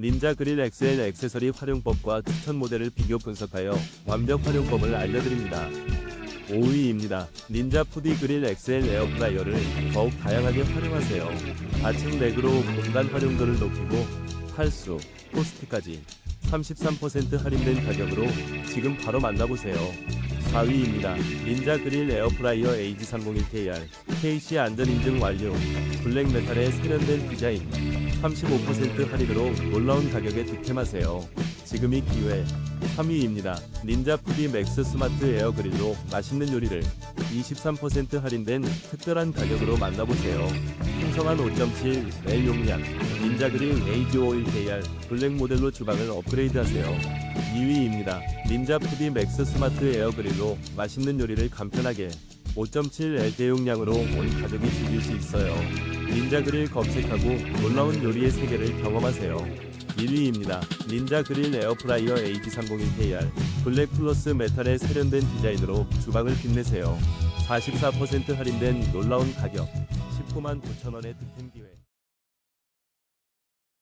닌자 그릴 XL 액세서리 활용법과 추천 모델을 비교 분석하여 완벽 활용법을 알려드립니다. 5위입니다. 닌자 푸디 그릴 XL 에어프라이어를 더욱 다양하게 활용하세요. 좌측 렉으로 공간 활용도를 높이고 탈수, 포스트까지 33% 할인된 가격으로 지금 바로 만나보세요. 4위입니다. 닌자 그릴 에어프라이어 AG301KR KC 안전 인증 완료 블랙 메탈의 세련된 디자인 35% 할인으로 놀라운 가격에 득템하세요. 지금이 기회 3위입니다. 닌자 푸디 맥스 스마트 에어 그릴로 맛있는 요리를 23% 할인된 특별한 가격으로 만나보세요. 풍성한 5.7 L 용량 닌자 그릴 AG51KR 블랙 모델로 주방을 업그레이드하세요. 2위입니다. 닌자 푸디 맥스 스마트 에어 그릴로 맛있는 요리를 간편하게 5.7L 대용량으로 온 가족이 즐길 수 있어요. 닌자 그릴 검색하고 놀라운 요리의 세계를 경험하세요. 1위입니다. 닌자 그릴 에어프라이어 AG301KR 블랙 플러스 메탈의 세련된 디자인으로 주방을 빛내세요. 44% 할인된 놀라운 가격 19만 9천원의 득템 기회